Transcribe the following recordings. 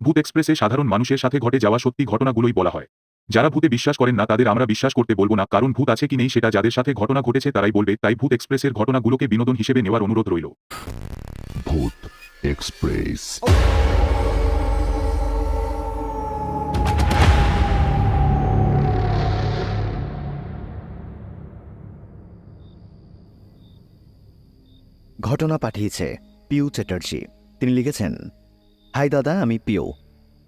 ভূত এক্সপ্রেসে সাধারণ মানুষের সাথে ঘটে যাওয়া সত্যি ঘটনাগুলোই বলা হয়। যারা ভূতে বিশ্বাস করেন না তাদের আমরা বিশ্বাস করতে বলব না কারণ ভূত আছে কি নেই সেটা যাদের সাথে ঘটনা ঘটেছে তারাই বলবে তাই ভূত এক্সপ্রেসের ঘটনাগুলোকে বিনোদন হিসেবে নেওয়ার অনুরোধ রইল। ভূত এক্সপ্রেস। ঘটনা পাঠিয়েছে পিউ চ্যাটার্জি তিনি লিখেছেন হাই দাদা, আমি পিও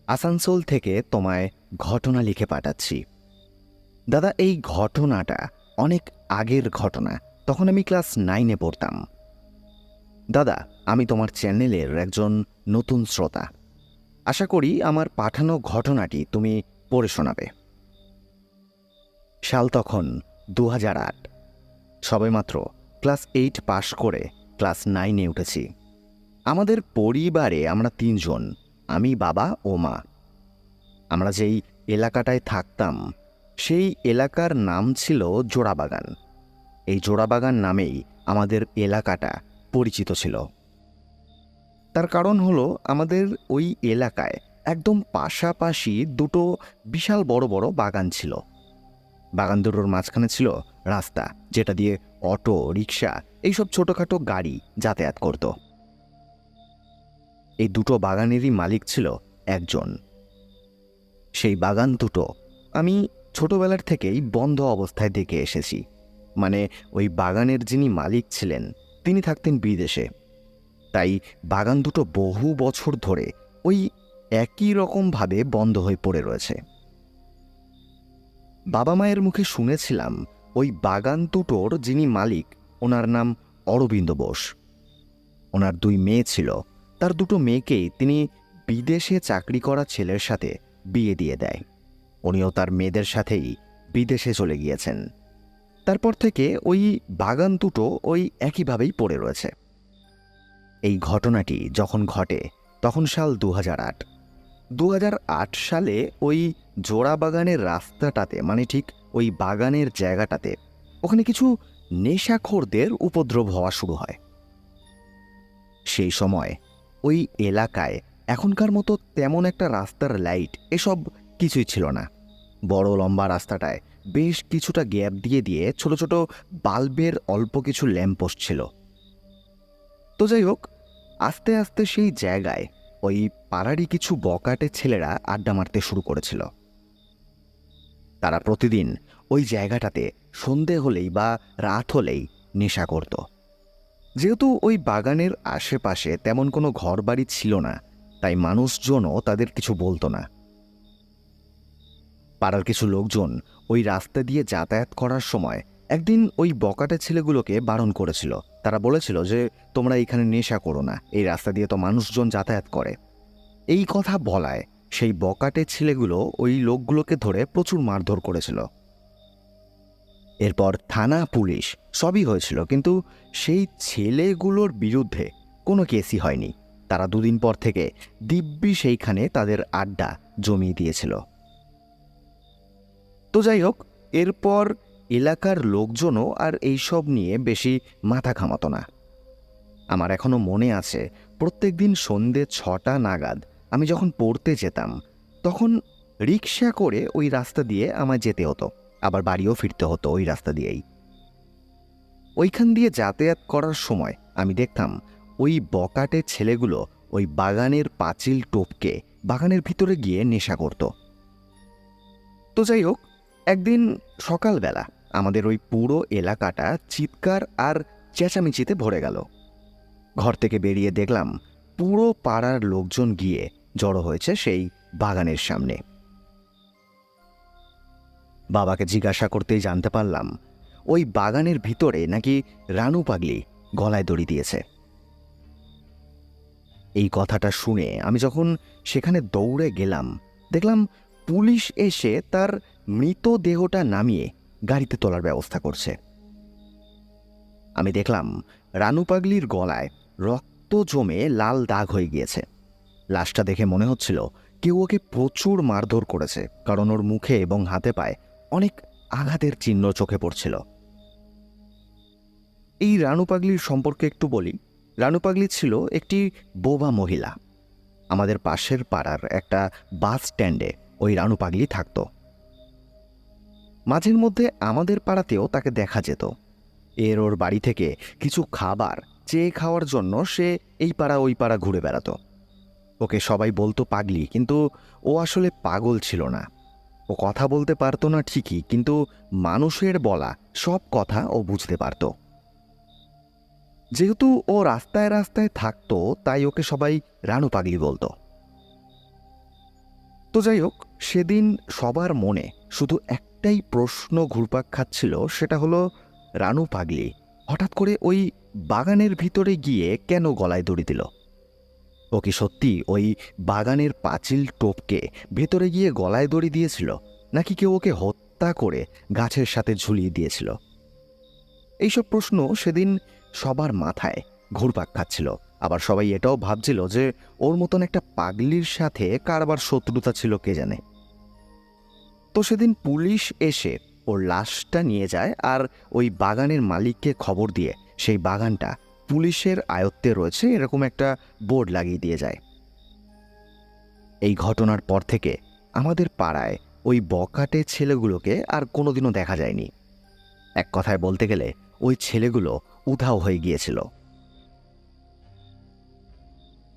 আসানসোল থেকে তোমায় ঘটনা লিখে পাঠাচ্ছি। দাদা, এই ঘটনাটা অনেক আগের ঘটনা। তখন আমি ক্লাস নাইনে পড়তাম। দাদা, আমি তোমার চ্যানেলের একজন নতুন শ্রোতা। আশা করি আমার পাঠানো ঘটনাটি তুমি পড়ে শোনাবে। সাল তখন দু হাজার আট। সবেমাত্র ক্লাস এইট পাশ করে ক্লাস নাইনে উঠেছি। আমাদের পরিবারে আমরা তিনজন, আমি, বাবা ও মা। আমরা যেই এলাকাটায় থাকতাম, সেই এলাকার নাম ছিল জোড়াবাগান। এই জোড়াবাগান নামেই আমাদের এলাকাটা পরিচিত ছিল। তার কারণ হলো আমাদের ওই এলাকায় একদম পাশাপাশি দুটো বিশাল বড় বড় বাগান ছিল। বাগান দুটোর মাঝখানে ছিল রাস্তা, যেটা দিয়ে অটো, রিক্সা, এইসব ছোটোখাটো গাড়ি যাতায়াত করত। এই দুটো বাগানেরই মালিক ছিল একজন। সেই বাগান দুটো আমি ছোটবেলার থেকেই বন্ধ অবস্থায় দেখে এসেছি। মানে ওই বাগানের যিনি মালিক ছিলেন, তিনি থাকতেন বিদেশে। তাই বাগান দুটো বহু বছর ধরে ওই একই রকমভাবে বন্ধ হয়ে পড়ে রয়েছে। বাবা মায়ের মুখে শুনেছিলাম ওই বাগান দুটোর যিনি মালিক, ওনার নাম অরবিন্দ বোস। ওনার দুই মেয়ে ছিল তার দুটো মেয়েকেই তিনি বিদেশে চাকরি করা ছেলের সাথে বিয়ে দিয়ে দেয়। উনিও তার মেয়েদের সাথেই বিদেশে চলে গিয়েছেন। তারপর থেকে ওই বাগান দুটো ওই একইভাবেই পড়ে রয়েছে। এই ঘটনাটি যখন ঘটে, তখন সাল দু আট। দু সালে ওই জোড়া বাগানের রাস্তাটাতে মানে ঠিক ওই বাগানের জায়গাটাতে, ওখানে কিছু নেশাখোরদের উপদ্রব হওয়া শুরু হয়। সেই সময় ওই এলাকায় এখনকার মতো তেমন একটা রাস্তার লাইট এসব কিছুই ছিল না। বড় লম্বা রাস্তাটায় বেশ কিছুটা গ্যাপ দিয়ে দিয়ে ছোট ছোট বাল্বের অল্প কিছু ল্যাম্পোস্ট ছিল। তো যাই হোক, আস্তে আস্তে সেই জায়গায় ওই পাড়ারই কিছু বকাটে ছেলেরা আড্ডা মারতে শুরু করেছিল। তারা প্রতিদিন ওই জায়গাটাতে সন্ধে হলেই বা রাত হলেই নেশা করত। যেহেতু ওই বাগানের আশেপাশে তেমন কোনো ঘরবাড়ি ছিল না, তাই মানুষজনও তাদের কিছু বলতো না। পাড়ার কিছু লোকজন ওই রাস্তা দিয়ে যাতায়াত করার সময় একদিন ওই বকাটে ছেলেগুলোকে বারণ করেছিল। তারা বলেছিল যে, তোমরা এখানে নেশা করো না, এই রাস্তা দিয়ে তো মানুষজন যাতায়াত করে। এই কথা বলায় সেই বকাটে ছেলেগুলো ওই লোকগুলোকে ধরে প্রচুর মারধর করেছিল। এরপর থানা, পুলিশ, সবই হয়েছিল। কিন্তু সেই ছেলেগুলোর বিরুদ্ধে কোনো কেসই হয়নি। তারা দুদিন পর থেকে দিব্যি সেইখানে তাদের আড্ডা জমিয়ে দিয়েছিল। তো যাই হোক, এরপর এলাকার লোকজনও আর এইসব নিয়ে বেশি মাথা ঘামাতো না। আমার এখনও মনে আছে, প্রত্যেক দিন সন্ধে ছটা নাগাদ আমি যখন পড়তে যেতাম, তখন রিক্সা করে ওই রাস্তা দিয়ে আমায় যেতে হতো। আবার বাড়িও ফিরতে হতো ওই রাস্তা দিয়েই। ওইখান দিয়ে যাতায়াত করার সময় আমি দেখতাম ওই বকাটে ছেলেগুলো ওই বাগানের পাঁচিল টোপকে বাগানের ভিতরে গিয়ে নেশা করত। তো যাই হোক, একদিন সকালবেলা আমাদের ওই পুরো এলাকাটা চিৎকার আর চেঁচামেচিতে ভরে গেল। ঘর থেকে বেরিয়ে দেখলাম পুরো পাড়ার লোকজন গিয়ে জড়ো হয়েছে সেই বাগানের সামনে। বাবাকে জিজ্ঞাসা করতেই জানতে পারলাম, ওই বাগানের ভিতরে নাকি রানু পাগলি গলায় দড়ি দিয়েছে। এই কথাটা শুনে আমি যখন সেখানে দৌড়ে গেলাম, দেখলাম পুলিশ এসে তার মৃতদেহটা নামিয়ে গাড়িতে তোলার ব্যবস্থা করছে। আমি দেখলাম রানু পাগলির গলায় রক্ত জমে লাল দাগ হয়ে গিয়েছে। লাশটা দেখে মনে হচ্ছিল কেউ ওকে প্রচুর মারধর করেছে, কারণ ওর মুখে এবং হাতে পায়ে অনেক আঘাতের চিহ্ন চোখে পড়ছিল। এই রানু পাগলির সম্পর্কে একটু বলি। রানু পাগলি ছিল একটি বোবা মহিলা। আমাদের পাশের পাড়ার একটা বাস স্ট্যান্ডে ওই রানু পাগলি থাকতো। মাঝের মধ্যে আমাদের পাড়াতেও তাকে দেখা যেত। এর ওর বাড়ি থেকে কিছু খাবার চেয়ে খাওয়ার জন্য সে এই পাড়া ওই পাড়া ঘুরে বেড়াতো। ওকে সবাই বলতো পাগলি, কিন্তু ও আসলে পাগল ছিল না। ও কথা বলতে পারতো না ঠিকই, কিন্তু মানুষের বলা সব কথা ও বুঝতে পারত। যেহেতু ও রাস্তায় রাস্তায় থাকতো, তাই ওকে সবাই রানু পাগলি বলতো। তো যাই হোক, সেদিন সবার মনে শুধু একটাই প্রশ্ন ঘুরপাক খাচ্ছিল, সেটা হলো, রানু পাগলি, হঠাৎ করে ওই বাগানের ভিতরে গিয়ে কেন গলায় দড়ি দিল? ও কি সত্যি ওই বাগানের পাঁচিল টোপকে ভেতরে গিয়ে গলায় দড়ি দিয়েছিল? নাকি কেউ ওকে হত্যা করে গাছের সাথে ঝুলিয়ে দিয়েছিল? এইসব প্রশ্ন সেদিন সবার মাথায় ঘুরপাক খাচ্ছিল। আবার সবাই এটাও ভাবছিল যে ওর মতন একটা পাগলির সাথে কারবার শত্রুতা ছিল কে জানে। তো সেদিন পুলিশ এসে ওর লাশটা নিয়ে যায় আর ওই বাগানের মালিককে খবর দিয়ে সেই বাগানটা পুলিশের আয়ত্তে রয়েছে, এরকম একটা বোর্ড লাগিয়ে দিয়ে যায়। এই ঘটনার পর থেকে আমাদের পাড়ায় ওই বকাটে ছেলেগুলোকে আর কোনোদিনও দেখা যায়নি। এক কথায় বলতে গেলে, ওই ছেলেগুলো উধাও হয়ে গিয়েছিল।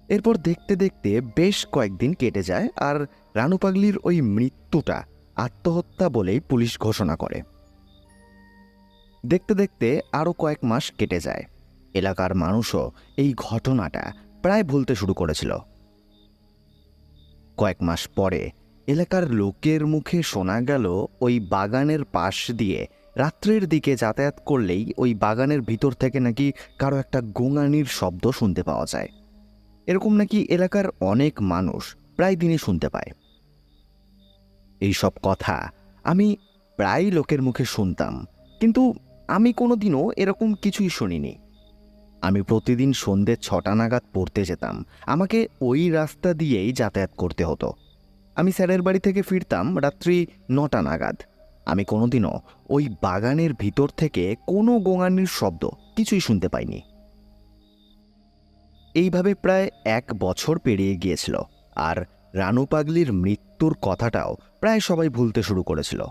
এরপর দেখতে দেখতে বেশ কয়েকদিন কেটে যায় আর রানু পাগলির ওই মৃত্যুটা আত্মহত্যা বলেই পুলিশ ঘোষণা করে। দেখতে দেখতে আরও কয়েক মাস কেটে যায়। এলাকার মানুষও এই ঘটনাটা প্রায় ভুলতে শুরু করেছিল। কয়েক মাস পরে এলাকার লোকের মুখে শোনা গেল ওই বাগানের পাশ দিয়ে রাত্রের দিকে যাতায়াত করলেই ওই বাগানের ভিতর থেকে নাকি কারও একটা গোঙানির শব্দ শুনতে পাওয়া যায়। এরকম নাকি এলাকার অনেক মানুষ প্রায় দিনই শুনতে পায়। এই সব কথা আমি প্রায় লোকের মুখে শুনতাম, কিন্তু আমি কোনোদিনও এরকম কিছুই শুনিনি। আমি প্রতিদিন সন্ধ্যে ছটা নাগাদ পড়তে যেতাম। আমাকে ওই রাস্তা দিয়েই যাতায়াত করতে হতো। আমি স্যারের বাড়ি থেকে ফিরতাম রাত্রি নটা নাগাদ। আমি কোনোদিনও ওই বাগানের ভিতর থেকে কোনো গোঙানির শব্দ কিছুই শুনতে পাইনি। এইভাবে প্রায় এক বছর পেরিয়ে গিয়েছিল আর রানু পাগলির মৃত্যুর কথাটাও প্রায় সবাই ভুলতে শুরু করেছিল।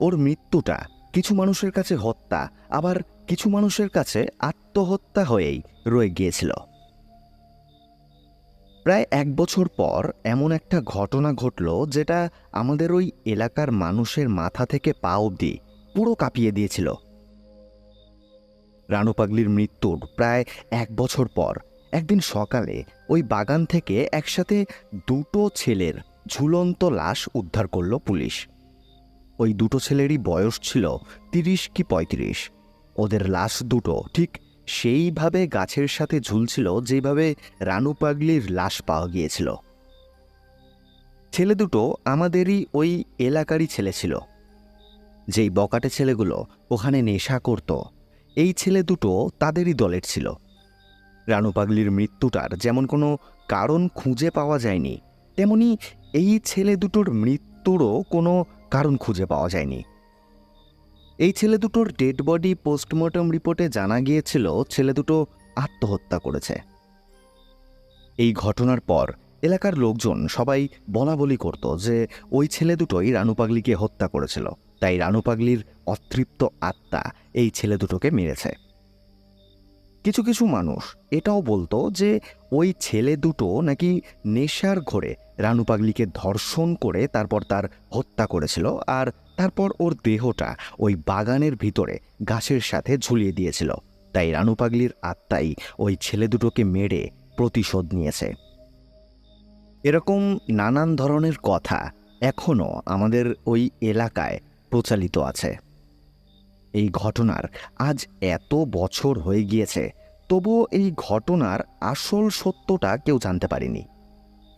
ওর মৃত্যুটা কিছু মানুষের কাছে হত্যা, আবার কিছু মানুষের কাছে আত্মহত্যা হয়েই রয়ে গিয়েছিল। প্রায় এক বছর পর এমন একটা ঘটনা ঘটল যেটা আমাদের ওই এলাকার মানুষের মাথা থেকে পা অবধি পুরো কাঁপিয়ে দিয়েছিল। রানু পাগলির মৃত্যুর প্রায় এক বছর পর একদিন সকালে ওই বাগান থেকে একসাথে দুটো ছেলের ঝুলন্ত লাশ উদ্ধার করল পুলিশ। ওই দুটো ছেলেরই বয়স ছিল তিরিশ কি পঁয়ত্রিশ। ওদের লাশ দুটো, ঠিক সেইভাবে গাছের সাথে ঝুলছিল যেভাবে রানু পাগলির লাশ পাওয়া গিয়েছিল। ছেলে দুটো আমাদেরই ওই এলাকারই ছেলে ছিল। যেই বকাটে ছেলেগুলো ওখানে নেশা করত, এই ছেলে দুটো তাদেরই দলের ছিল। রানু পাগলির মৃত্যুটার যেমন কোনো কারণ খুঁজে পাওয়া যায়নি, তেমনি এই ছেলে দুটোর মৃত্যুরও কোনো কারণ খুঁজে পাওয়া যায়নি। এই ছেলে দুটোর ডেড বডি পোস্টমর্টম রিপোর্টে জানা গিয়েছিল ছেলে দুটো আত্মহত্যা করেছে। এই ঘটনার পর এলাকার লোকজন সবাই বলা বলি করত যে ওই ছেলে দুটোই রানু পাগলিকে হত্যা করেছিল। তাই রানু পাগলির অতৃপ্ত আত্মা এই ছেলে দুটোকে মেরেছে। কিছু কিছু মানুষ এটাও বলতো যে ওই ছেলে দুটো নাকি নেশার ঘরে রানু পাগলিকে ধর্ষণ করে তারপর তার হত্যা করেছিল আর তারপর ওর দেহটা ওই বাগানের ভিতরে গাছের সাথে ঝুলিয়ে দিয়েছিল। তাই রানু পাগলির আত্মাই ওই ছেলে দুটোকে মেরে প্রতিশোধ নিয়েছে। এরকম নানান ধরনের কথা এখনও আমাদের ওই এলাকায় প্রচালিত আছে। এই ঘটনার আজ এত বছর হয়ে গিয়েছে, তবুও এই ঘটনার আসল সত্যটা কেউ জানতে পারেনি।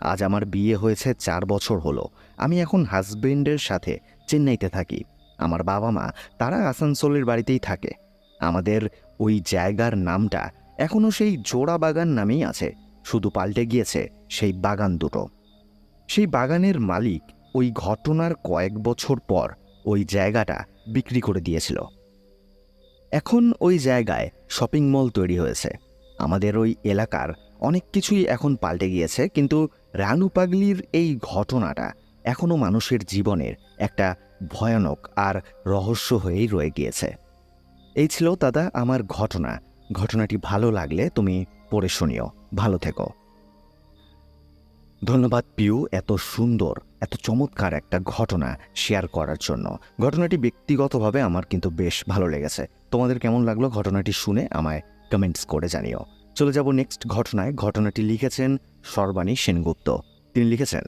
আজ আমার বিয়ে হয়েছে চার বছর হলো। আমি এখন হাজবেন্ডের সাথে চেন্নাইতে থাকি। আমার বাবা মা তারা আসানসোলের বাড়িতেই থাকে। আমাদের ওই জায়গার নামটা এখনও সেই জোড়া বাগান নামেই আছে। শুধু পাল্টে গিয়েছে সেই বাগান দুটো। সেই বাগানের মালিক ওই ঘটনার কয়েক বছর পর ওই জায়গাটা বিক্রি করে দিয়েছিল। এখন ওই জায়গায় শপিং মল তৈরি হয়েছে। আমাদের ওই এলাকার অনেক কিছুই এখন পাল্টে গিয়েছে, কিন্তু রানু পাগলির এই ঘটনাটা এখনও মানুষের জীবনের একটা ভয়ানক আর রহস্য হয়েই রয়ে গিয়েছে। এই ছিল দাদা আমার ঘটনা। ঘটনাটি ভালো লাগলে তুমি পড়ে শুনিও। ভালো থেকো। ধন্যবাদ পিউ এত সুন্দর, এত চমৎকার একটা ঘটনা শেয়ার করার জন্য। ঘটনাটি ব্যক্তিগতভাবে আমার কিন্তু বেশ ভালো লেগেছে। তোমাদের কেমন লাগল ঘটনাটি শুনে আমায় কমেন্টস করে জানিও। চলে যাব নেক্সট ঘটনায়। ঘটনাটি লিখেছেন সর্বাণী সেনগুপ্ত। তিনি লিখেছেন,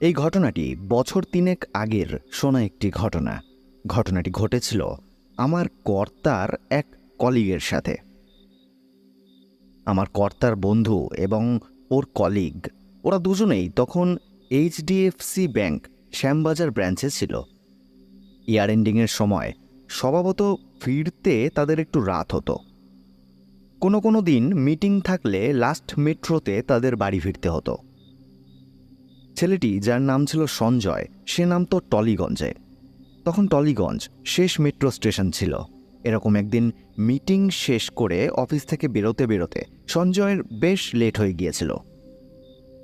এই ঘটনাটি বছর তিনেক আগের শোনা একটি ঘটনা। ঘটনাটি ঘটেছিল আমার কর্তার এক কলিগের সাথে। আমার কর্তার বন্ধু এবং ওর কলিগ, ওরা দুজনেই তখন এইচডিএফসি ব্যাংক শ্যামবাজার ব্রাঞ্চে ছিল। ইয়ার এন্ডিংয়ের সময় স্বভাবত ফিরতে তাদের একটু রাত হতো। কোনো কোনো দিন মিটিং থাকলে লাস্ট মেট্রোতে তাদের বাড়ি ফিরতে হতো। ছেলেটি, যার নাম ছিল সঞ্জয়, সে নাম তো টলিগঞ্জে। তখন টলিগঞ্জ শেষ মেট্রো স্টেশন ছিল। এরকম একদিন মিটিং শেষ করে অফিস থেকে বেরোতে বেরোতে সঞ্জয়ের বেশ লেট হয়ে গিয়েছিল।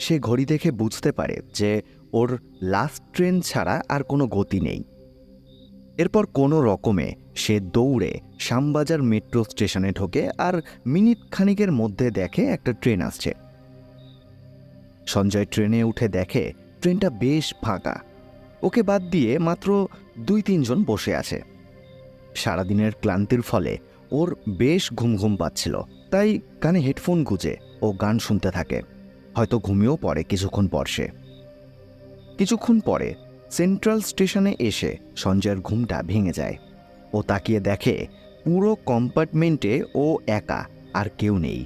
সে ঘড়ি দেখে বুঝতে পারে যে ওর লাস্ট ট্রেন ছাড়া আর কোনো গতি নেই। এরপর কোনো রকমে সে দৌড়ে শ্যামবাজার মেট্রো স্টেশনে ঢোকে আর মিনিট খানিকের মধ্যে দেখে একটা ট্রেন আসছে। সঞ্জয় ট্রেনে উঠে দেখে ট্রেনটা বেশ ফাঁকা। ওকে বাদ দিয়ে মাত্র দুই তিনজন বসে আছে। সারাদিনের ক্লান্তির ফলে ওর বেশ ঘুম ঘুম পাচ্ছিল, তাই কানে হেডফোন গুজে ও গান শুনতে থাকে। হয়তো ঘুমিয়েও পড়ে কিছুক্ষণ পর সে। কিছুক্ষণ পরে সেন্ট্রাল স্টেশনে এসে সঞ্জয়ের ঘুমটা ভেঙে যায়। ও তাকিয়ে দেখে পুরো কম্পার্টমেন্টে ও একা আর কেউ নেই।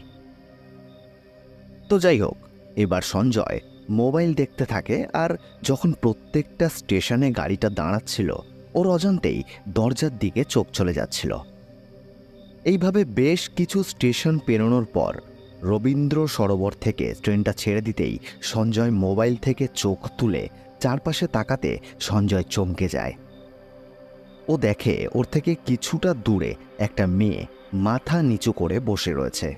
তো যাই হোক, এবার সঞ্জয় মোবাইল দেখতে থাকে আর যখন প্রত্যেকটা স্টেশনে গাড়িটা দাঁড়াচ্ছিল, ওর অজান্তেই দরজার দিকে চোখ চলে যাচ্ছিল। এইভাবে বেশ কিছু স্টেশন পেরোনোর পর রবীন্দ্র সরোবর থেকে ট্রেনটা ছেড়ে দিতেই সঞ্জয় মোবাইল থেকে চোখ তুলে চারপাশে তাকাতে সঞ্জয় চমকে যায়। ও দেখে ওর থেকে কিছুটা দূরে একটা মেয়ে মাথা নিচু করে বসে রয়েছে।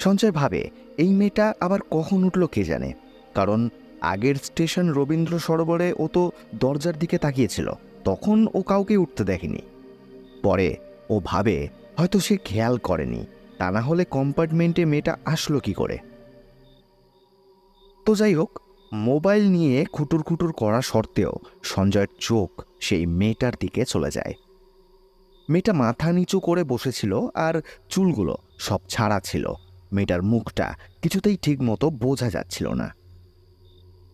সঞ্জয় ভাবে, এই মেয়েটা আবার কখন উঠল কে জানে? কারণ আগের স্টেশন রবীন্দ্র সরোবরে ও তো দরজার দিকে তাকিয়েছিল, তখন ও কাউকে উঠতে দেখেনি। পরে ও ভাবে, হয়তো সে খেয়াল করেনি, তা না হলে কম্পার্টমেন্টে মেয়েটা আসলো কি করে? তো যাই হোক মোবাইল নিয়ে খুটুর খুটুর করা সত্ত্বেও সঞ্জয়ের চোখ সেই মেয়েটার দিকে চলে যায়। মেয়েটা মাথা নিচু করে বসেছিল আর চুলগুলো সব ছাড়া ছিল। মেয়েটার মুখটা কিছুতেই ঠিক মতো বোঝা যাচ্ছিল না।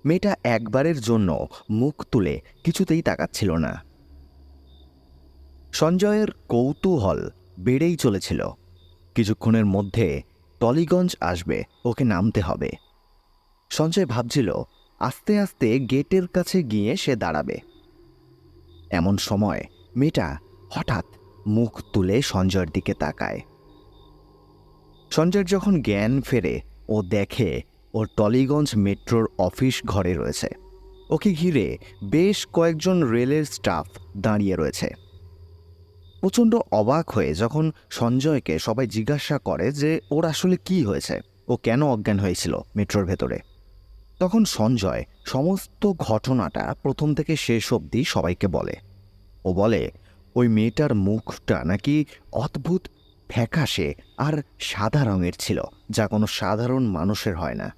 মেয়েটা একবারের জন্য মুখ তুলে কিছুতেই তাকাচ্ছিল না। সঞ্জয়ের কৌতূহল বেড়েই চলেছিল। কিছুক্ষণের মধ্যে টলিগঞ্জ আসবে, ওকে নামতে হবে। সঞ্জয় ভাবছিল, আস্তে আস্তে গেটের কাছে গিয়ে সে দাঁড়াবে। এমন সময় মেয়েটা হঠাৎ মুখ তুলে সঞ্জয়ের দিকে তাকায়। সঞ্জয়ের যখন জ্ঞান ফেরে, ও দেখে ওর টলিগঞ্জ মেট্রোর অফিস ঘরে রয়েছে। ওকে ঘিরে বেশ কয়েকজন রেলের স্টাফ দাঁড়িয়ে রয়েছে। প্রচণ্ড অবাক হয়ে যখন সঞ্জয়কে সবাই জিজ্ঞাসা করে যে, ওর আসলে কি হয়েছে? ও কেন অজ্ঞান হয়েছিল মেট্রোর ভেতরে? তখন সঞ্জয় সমস্ত ঘটনাটা প্রথম থেকে শেষ অবধি সবাইকে বলে। ও বলে, ওই মেয়েটার মুখটা নাকি অদ্ভুত, ফ্যাকাশে আর সাদা রঙের ছিল, যা কোনো সাধারণ মানুষের হয় না।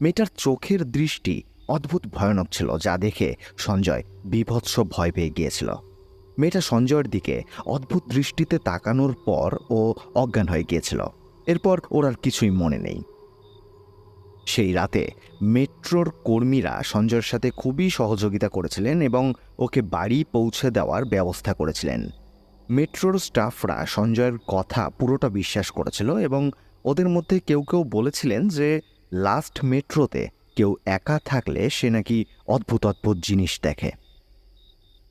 মেয়েটার চোখের দৃষ্টি অদ্ভুত ভয়ানক ছিল, যা দেখে সঞ্জয় বিভৎস ভয় পেয়ে গিয়েছিল। মেয়েটা সঞ্জয়ের দিকে অদ্ভুত দৃষ্টিতে তাকানোর পর ও অজ্ঞান হয়ে গিয়েছিল। এরপর ওর আর কিছুই মনে নেই। সেই রাতে মেট্রোর কর্মীরা সঞ্জয়ের সাথে খুবই সহযোগিতা করেছিলেন এবং ওকে বাড়ি পৌঁছে দেওয়ার ব্যবস্থা করেছিলেন। মেট্রোর স্টাফরা সঞ্জয়ের কথা পুরোটা বিশ্বাস করেছিল এবং ওদের মধ্যে কেউ কেউ বলেছিলেন যে, লাস্ট মেট্রোতে কেউ একা থাকলে সে নাকি অদ্ভুত অদ্ভুত জিনিস দেখে।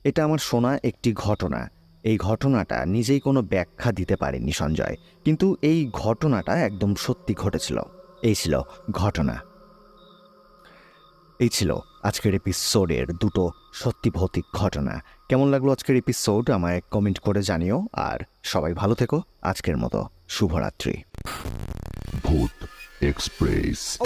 এটা আমার শোনা একটি ঘটনা। এই ঘটনাটা নিজেই কোনো ব্যাখ্যা দিতে পারেনি সঞ্জয়, কিন্তু এই ঘটনাটা একদম সত্যি ঘটেছিল। এই ছিল ঘটনা। এই ছিল আজকের এপিসোডের দুটো সত্যি ভৌতিক ঘটনা। কেমন লাগল আজকের এপিসোড আমায় কমেন্ট করে জানিও। আর সবাই ভালো থেকো। আজকের মতো শুভরাত্রি। ভূত এক্সপ্রেস।